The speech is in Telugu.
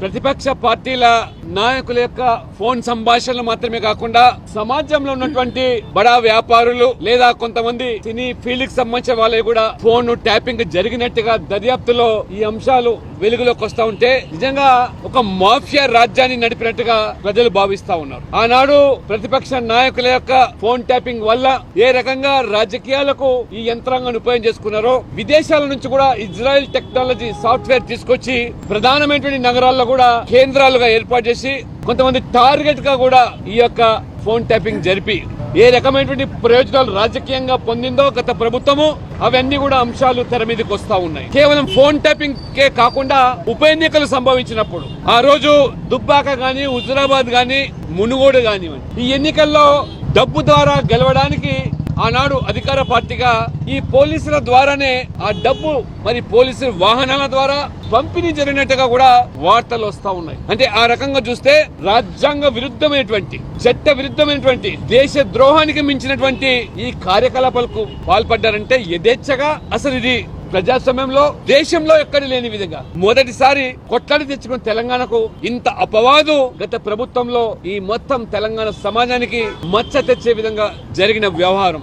ప్రతిపక్ష పార్టీల నాయకుల యొక్క ఫోన్ సంభాషణలు మాత్రమే కాకుండా సమాజంలో ఉన్నటువంటి బడా వ్యాపారులు లేదా కొంతమంది సినీ ఫీల్డ్కి సంబంధించిన వాళ్ళకి కూడా ఫోన్ ట్యాపింగ్ జరిగినట్టుగా దర్యాప్తులో ఈ అంశాలు వెలుగులోకి వస్తా ఉంటే నిజంగా ఒక మాఫియా రాజ్యాన్ని నడిపినట్టుగా ప్రజలు భావిస్తా ఉన్నారు. ఆనాడు ప్రతిపక్ష నాయకుల యొక్క ఫోన్ ట్యాపింగ్ వల్ల ఏ రకంగా రాజకీయాలకు ఈ యంత్రాంగాన్ని ఉపయోగం చేసుకున్నారో విదేశాల నుంచి కూడా ఇజ్రాయెల్ టెక్నాలజీ సాఫ్ట్వేర్ తీసుకొచ్చి ప్రధానమైనటువంటి నగరాల్లో కూడా కేంద్రాలుగా ఏర్పాటు చేసి కొంతమంది టార్గెట్గా కూడా ఈ యొక్క ఫోన్ ట్యాపింగ్ జరిపి ఏ రకమైనటువంటి ప్రయోజనాలు రాజకీయంగా పొందిందో గత ప్రభుత్వము అవన్నీ కూడా అంశాలు తెర మీదకి వస్తా ఉన్నాయి. కేవలం ఫోన్ ట్యాపింగ్ కే కాకుండా ఉప ఎన్నికలు సంభవించినప్పుడు ఆ రోజు దుబ్బాక గాని హుజురాబాద్ గాని మునుగోడు కానివ్వండి ఈ ఎన్నికల్లో డబ్బు ద్వారా గెలవడానికి ఆనాడు అధికార పార్టీగా ఈ పోలీసుల ద్వారానే ఆ డబ్బు మరి పోలీసు వాహనాల ద్వారా పంపిణీ జరిగినట్టుగా కూడా వార్తలు వస్తా ఉన్నాయి. అంటే ఆ రకంగా చూస్తే రాజ్యాంగ విరుద్ధమైనటువంటి చట్ట విరుద్ధమైనటువంటి దేశ ద్రోహానికి మించినటువంటి ఈ కార్యకలాపాలకు పాల్పడ్డారంటే యథేచ్ఛగా అసలు ఇది ప్రజాస్వామ్యంలో దేశంలో ఎక్కడ లేని విధంగా. మొదటిసారి కొట్లాడి తెచ్చుకున్న తెలంగాణకు ఇంత అపవాదు గత ప్రభుత్వంలో ఈ మొత్తం తెలంగాణ సమాజానికి మచ్చ తెచ్చే విధంగా జరిగిన వ్యవహారం.